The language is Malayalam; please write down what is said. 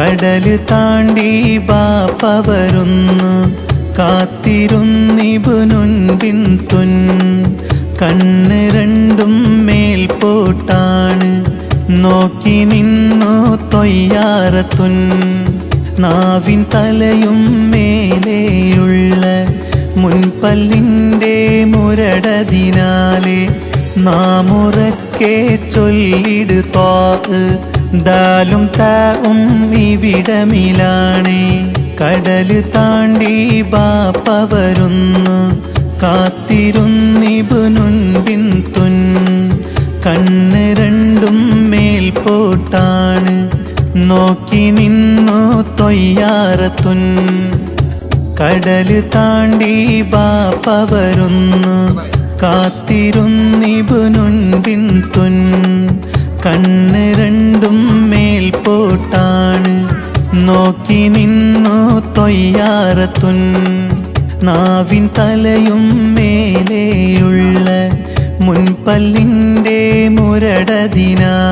കടൽ താണ്ടി ബാപ്പ വരുന്നു. കാത്തിരുന്നിബുനുൻ തുൻ. കണ്ണ് രണ്ടും മേൽപോട്ടാണ് നോക്കി നിന്നു തൊയ്യാറത്തുൻ നാവിൻ തലയും മേലെയുള്ള മുൻപല്ലിന്റെ മുരടതിനാലെ നാമുറക്കെ ചൊല്ലിട് തോ. ദാലും താവും ഇവിടമിലാണേ. കടൽ താണ്ടി ബാപ്പ വരുന്നു. കാത്തിരുന്നിബുനുണ്ടിൻ തുൻ. കണ്ണ് രണ്ടും മേൽപോട്ടാണ് നോക്കി നിന്നു തൊയ്യാറത്തുൻ കടൽ താണ്ടി ബാപ്പ വരുന്നു. കാത്തിരുന്നിബുനുണ്ടിൻ തുൻ. കണ്ണ് നോക്കി നിന്നു തൊയ്യാറത്തുൻ. നാവിൻ തലയും മേലെയുള്ള മുൻപല്ലിന്റെ മുരടതിനാലെ